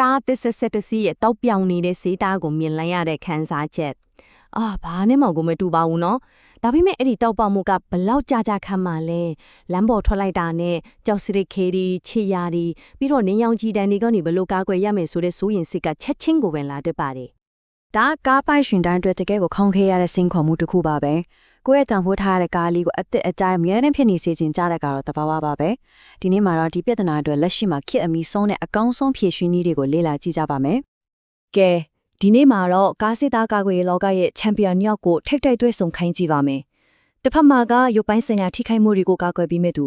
ကားသစ်ဆက်ဆက်တစီးရဲ့တောက်ပြောင်နေတဲ့စေးသားကိုမြင်လိုက်ရတဲ့ခံစားချက်အာဘာနဲ့မှကိုမတူပါဘူးနော်ဒါပေမဲ့အဲ့ဒီတောက်ပေါက်မှုကဘလောက်ကြာကြာခံမှလဲလမ်းပေါ်ထွက်လိုက်တာနဲ့ကြောက်စရစ်ခေဒီချီယာဒီပြီးတော့နင်းရောင်ကြီးတန်တွေကနေဘလို့ကားကွယ်ရမယ်ဆိုတဲ့စိုးရင်စစ်ကချက်ချင်းကိုပဲလာတတ်ပါတယ် ဒါကားပိုက်ရှင်တန်းအတွက်တကယ်ကိုခေါင်းခဲရတဲ့စိန်ခေါ်မှုတစ်ခုပါပဲကိုယ့်ရဲ့တန်ဖိုးထားတဲ့ကားလေးကိုအသက်အကြိုင်အများနဲ့ဖြစ်နေစေချင်ကြတဲ့ကတော့တဘာဝပါပဲဒီနေ့မှာတော့ဒီပြဿနာအတွက်လက်ရှိမှာခက်အမီဆုံးတဲ့အကောင်းဆုံးဖြေရှင်းနည်းတွေကိုလေ့လာကြည့်ကြပါမယ်ကဲဒီနေ့မှာတော့ကားစစ်သားကာကွယ်ရေးလောကရဲ့ချန်ပီယံညောက်ကိုထိတ်ထိတ်သွဲဆုံခိုင်းကြည့်ပါမယ်တစ်ဖက်မှာကရုပ်ပိုင်းဆိုင်ရာထိခိုက်မှုတွေကိုကာကွယ်ပြီးမဲ့သူ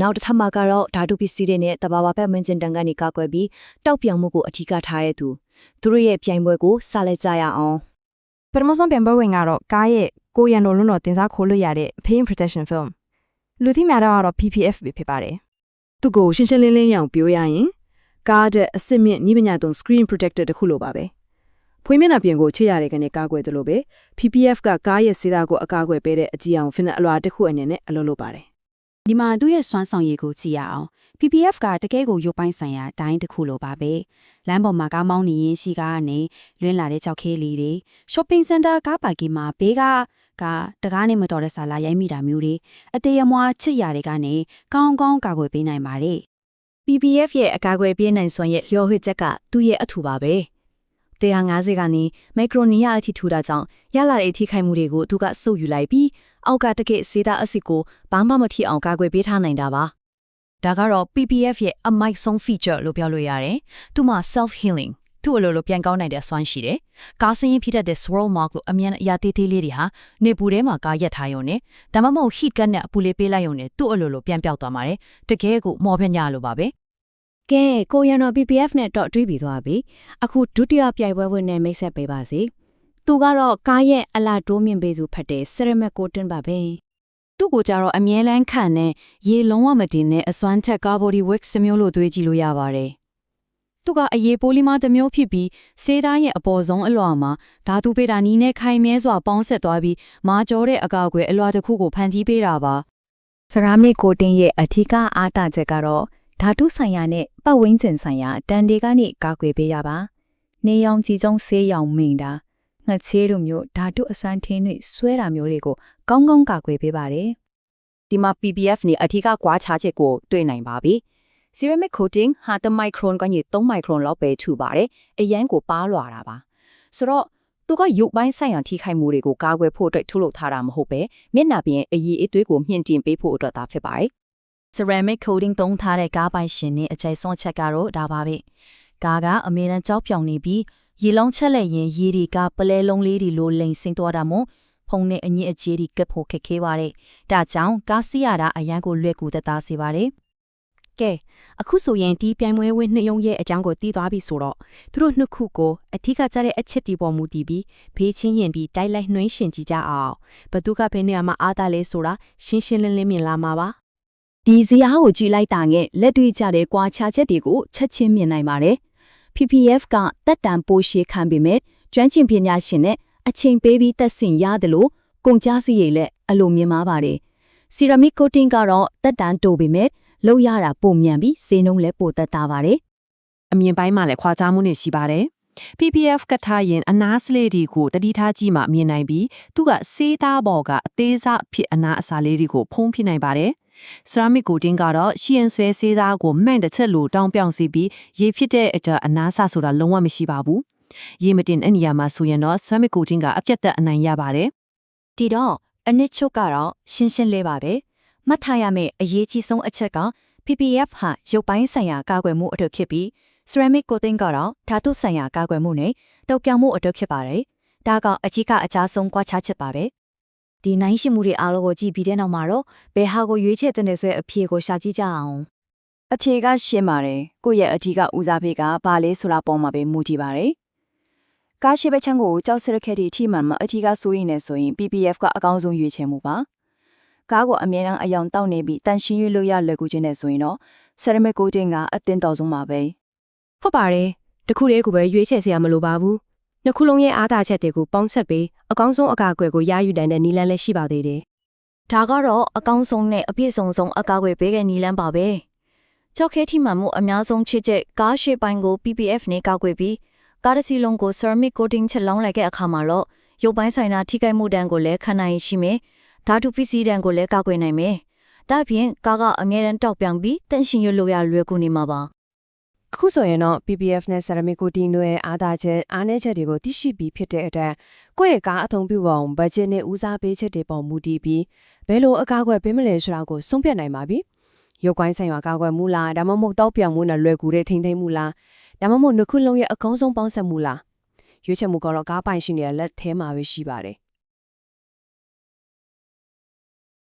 နောက်တစ်ထပ်မှာကတော့ဓာတုပစ္စည်းတွေနဲ့တဘာဝပတ်မင်းကျင်တန်ကနေကာကွယ်ပြီးတောက်ပြောင်မှုကိုအထူးကထားတဲ့သူ သူတို့ရဲ့ပြိုင်ပွဲကိုစလက်ကြရအောင်ပထမဆုံးပြန်ပွဲဝင်ကတော့ကားရဲ့ကိုရန်တော်လွန်းတော်တင်စားခိုးလို့ရတဲ့ Pain Protection Film လူသိများတော့ကတော့ PPF ပဲဖြစ်ပါတယ်သူ့ကိုရှင်းရှင်းလင်းလင်းရအောင်ပြောရရင်ကားတဲ့အစစ်မြင့်ညီပညာသုံး screen protector တစ်ခုလိုပါပဲဖွင့်မျက်နှာပြင်ကိုချိရတဲ့ကနေကာကွယ်တယ်လို့ပဲ PPF ကကားရဲ့စေးသားကိုအကာအကွယ်ပေးတဲ့အကြည့်အောင် fin အလွာတစ်ခုအနေနဲ့အလုပ်လုပ်ပါတယ် ဒီမှာသူ့ရဲ့စွမ်းဆောင်ရည်ကိုကြည့်ရအောင် PPF ကတကယ်ကိုရုပ်ပိုင်းဆိုင်ရာဒိုင်းတစ်ခုလိုပါပဲလမ်းပေါ်မှာကားမောင်းနေရင်ရှိကားကနေလွင်းလာတဲ့ကြောက်ခဲလေးတွေ shopping center ကားပါကီမှာဘေးကကတကားနဲ့မတော်တဲ့ဆာလာရိုက်မိတာမျိုးတွေအသေးအမွားချစ်ရာတွေကနေကောင်းကောင်းကာကွယ်ပေးနိုင်ပါတယ် PPF ရဲ့အကာအကွယ်ပေးနိုင်စွမ်းရဲ့လျှော်ဟစ်ချက်ကသူ့ရဲ့အထူပါပဲ150ကနေမိုက်ခရိုနီယာအထိထူတာကြောင့်ရလာတဲ့အထိခိုက်မှုတွေကိုသူကစုပ်ယူလိုက်ပြီး အောက်ကတကယ့်စေးသားအစ်စ်ကိုဘာမှမထိအောင်ကာကွယ်ပေးထားနိုင်တာပါဒါကတော့ PPF ရဲ့အမိုက်ဆုံး feature လို့ပြောလို့ရတယ်သူမှာ self healing သူ့အလိုလိုပြန်ကောင်းနိုင်တဲ့စွမ်းရှိတယ်။ကားစင်းရင်ဖြစ်တတ်တဲ့ swirl mark လို့အမြန်အရာသေးသေးလေးတွေဟာနေပူထဲမှာကားရက်ထားရုံနဲ့ဒါမှမဟုတ် heat gun နဲ့အပူလေးပေးလိုက်ရုံနဲ့သူ့အလိုလိုပြန်ပြောက်သွားမှာတယ်။တကယ်ကိုမော်ဖညလိုပါပဲ။ကဲကိုရန်တော် PPF နဲ့တော့တွေးပြီးသွားပြီ။အခုဒုတိယပြိုင်ပွဲဝင်နဲ့မိတ်ဆက်ပေးပါစီ။ သူကတော့ကားရဲ့အလာတိုးမြင့်ပေးစုဖတ်တဲ့ ceramic coating ပါပဲ။သူ့ကိုကြတော့အမြဲတမ်းခံနဲ့ရေလုံးဝမတင်တဲ့အစွမ်းထက်ကာဘော်ဒီဝက်စ်တစ်မျိုးလို့တွေးကြည့်လို့ရပါတယ်။သူကအရေးပိုလီမာတစ်မျိုးဖြစ်ပြီးစေးသားရဲ့အပေါ်ဆုံးအလွှာမှာဓာတုပေတာနီးနဲ့ခိုင်မြဲစွာပေါင်းဆက်သွားပြီးမာကျော်တဲ့အကာအကွယ်အလွှာတစ်ခုကိုဖန်တီးပေးတာပါဆရာမစ်ကိုတင်ရဲ့အထူးအားတာချက်ကတော့ဓာတုဆိုင်ရာနဲ့ပတ်ဝန်းကျင်ဆိုင်ရာတန်တွေကနေကာကွယ်ပေးရပါ။နေရောင်ကြီးကျုံဆေးရောင်မိန်တာ ငှက်ချေးတို့မျိုးဓာတုအစွမ်းထင်းတွေဆွဲတာမျိုးတွေကိုကောင်းကောင်းကာကွယ်ပေးပါတယ်ဒီမှာ PPF နဲ့အထီးကကွာခြားချက်ကိုတွေ့နိုင်ပါပြီ။ ceramic coating ဟာတမိုက်ခရွန်ကနေ3မိုက်ခရွန်လောက်ပဲထူပါတယ်။အရန်ကိုပါလွာတာပါ။ဆိုတော့သူကရုပ်ပိုင်းဆိုင်ရာထိခိုက်မှုတွေကိုကာကွယ်ဖို့အတွက်ထုတ်လုပ်ထားတာမဟုတ်ပဲမျက်နှာပြင်အရည်အသွေးကိုမြင့်တင်ပေးဖို့အတွက်သာဖြစ်ပါတယ် ceramic coating သုံးထားတဲ့ကားပိုင်ရှင်နဲ့အကျိုင်ဆုံးချက်ကတော့ဒါပါပဲကားကအမေရန်ကြောက်ပြောင်နေပြီး ရေလုံးချက်လက်ရင်ရေဒီကပလဲလုံးလေးတွေလိုလိန်ဆင်းသွားတာမို့ဖုံနဲ့အညစ်အကြေးတွေကပ်ဖို့ခက်ခဲပါတယ်ဒါကြောင့်ကားစီးရတာအရန်ကိုလွယ်ကူသက်သာစေပါတယ်ကဲအခုဆိုရင်ဒီပြိုင်ပွဲဝင်နှစ်ယုံရဲ့အကြောင်းကိုသိသွားပြီဆိုတော့သူတို့နှစ်ခုကိုအထီးကကြတဲ့အချက်တီပေါ်မူတည်ပြီးဖေးချင်းရင်ပြီးတိုက်လိုက်နှွှင်းရှင်ကြည့်ကြအောင်ဘသူကဘယ်နေရာမှာအားတာလဲဆိုတာရှင်းရှင်းလင်းလင်းမြင်လာမှာပါဒီဇယားကိုကြည့်လိုက်တာငယ်လက်တွေ့ကျတဲ့ကွာခြားချက်တွေကိုချက်ချင်းမြင်နိုင်ပါတယ်။ PPF ကတက်တန်ပိုရှေခံပေမဲ့ကျွမ်းကျင်ပညာရှင်နဲ့အချိန်ပေးပြီးတက်ဆင်ရတယ်လို့ကုန်ကြစရိတ်လက်အလိုမြင်မှာပါတယ်။ ceramic coating ကတော့တက်တန်တိုပေမဲ့လောက်ရတာပုံမြန်ပြီးဈေးနှုန်းလည်းပိုတက်တာပါတယ်အမြင်ပိုင်းမှာလည်းခွာခြားမှုတွေရှိပါတယ် PPF ကထားရင်အနားစလေးတွေကိုတတိထားကြည့်မှမြင်နိုင်ပြီးသူကစေးသားပေါ်ကအသေးစားအဖြစ်အနားအစာလေးတွေကိုဖုံးပြနိုင်ပါတယ်။ ceramic coating ကတော့ရှီယန်ဆွဲစေးသားကိုမှန်တစ်ချက်လိုတောင်းပြောင်စီပြီးရေဖြစ်တဲ့အတွက်အနားဆဆိုတာလုံးဝမရှိပါဘူး။ရေမတင်တဲ့နေရာမှာဆိုရင်တော့ ceramic coating ကအပြတ်သက်အနိုင်ရပါတယ်ဒီတော့အနစ်ချုပ်ကတော့ရှင်းရှင်းလေးပါပဲမှတ်ထားရမယ့်အရေးကြီးဆုံးအချက်က PPF ဟာရုပ်ပိုင်းဆိုင်ရာကာကွယ်မှုအတွက်ဖြစ်ပြီး ceramic coating ကတော့ဓာတုဆိုင်ရာကာကွယ်မှုနဲ့တုပ်ပြောင်မှုအတွက်ဖြစ်ပါတယ်ဒါကအကြီးကအကြဆုံးကွာခြားချက်ပါပဲ ဒီနိုင်ရှိမှုတွေအားလုံးကိုကြည့်ပြီးတဲ့နောက်မှာတော့ဘယ်ဟာကိုရွေးချယ်တဲ့ဆိုတဲ့အဖြေကိုရှာကြည့်ကြအောင်အဖြေကရှင်းပါတယ်ကိုယ့်ရဲ့အထီးကဦးစားပေးကဘာလဲဆိုတာပေါ်မှာပဲမူတည်ပါတယ်ကားရှိဘက်ချမ်းကိုကြောက်စရခက်တီအထိမှန်မှာအထီးကစိုးရင်နေဆိုရင် PPF ကအကောင်းဆုံးရွေးချယ်မှုပါကားကိုအမြဲတမ်းအယောင်တောက်နေပြီးတန်ရှင်းရွေးလို့ရလွယ်ကူခြင်းနဲ့ဆိုရင်တော့ ceramic coating ကအသင့်တော်ဆုံးပါပဲဟုတ်ပါတယ်တခုတည်းကိုပဲရွေးချယ်စရာမလိုပါဘူး နှစ်ခုလုံးရဲ့အားသာချက်တွေကိုပေါင်းဆက်ပြီးအကောင်းဆုံးအကာအကွယ်ကိုရယူနိုင်တဲ့နည်းလမ်းလည်းရှိပါသေးတယ်ဒါကတော့အကောင်းဆုံးနဲ့အပြည့်စုံဆုံးအကာအကွယ်ပေးတဲ့နည်းလမ်းပါပဲကြောက်ခဲထိမှန်မှုအများဆုံးချစ်ချက်ကားရှေ့ပိုင်းကို PPF နဲ့ကောက်ွယ်ပြီးကားတစ်စီးလုံးကို ceramic coating ချက်လောင်းလိုက်တဲ့အခါမှာတော့ရုပ်ပိုင်းဆိုင်ရာထိခိုက်မှုတန်းကိုလည်းခံနိုင်ရှိမယ်ဓာတုပစ္စည်းတန်းကိုလည်းကောက်ွယ်နိုင်မယ်ဒါ့အပြင်ကားကအမြဲတမ်းတောက်ပြောင်ပြီးတန့်ရှင်ရလို့ရလွယ်ကူနေမှာပါအ ခုဆိုရင်တော့ PPF နဲ့ ceramic coating တို့ရဲ့အားသာချက်အားနည်းချက်တွေကိုသိရှိပြီးဖြစ်တဲ့အတွက်ကိုယ့်ရဲ့ကားအသုံးပြုပုံ budget နဲ့ဦးစားပေးချက်တွေပေါ်မူတည်ပြီးဘယ်လိုအကာအကွယ်ပေးမလဲဆိုတာကိုဆုံးဖြတ်နိုင်ပါပြီ။ရုပ်ကွင်းဆိုင်ရာကာကွယ်မှုလားဒါမှမဟုတ်တောက်ပြောင်မှုနဲ့လွယ်ကူတဲ့ထိမ့်သိမ့်မှုလားဒါမှမဟုတ်နှစ်ခုလုံးရဲ့အကောင်းဆုံးပေါင်းစပ်မှုလားရွေးချယ်မှုကတော့ကားပိုင်ရှင်ရဲ့လက်ထဲမှာပဲရှိပါတယ်။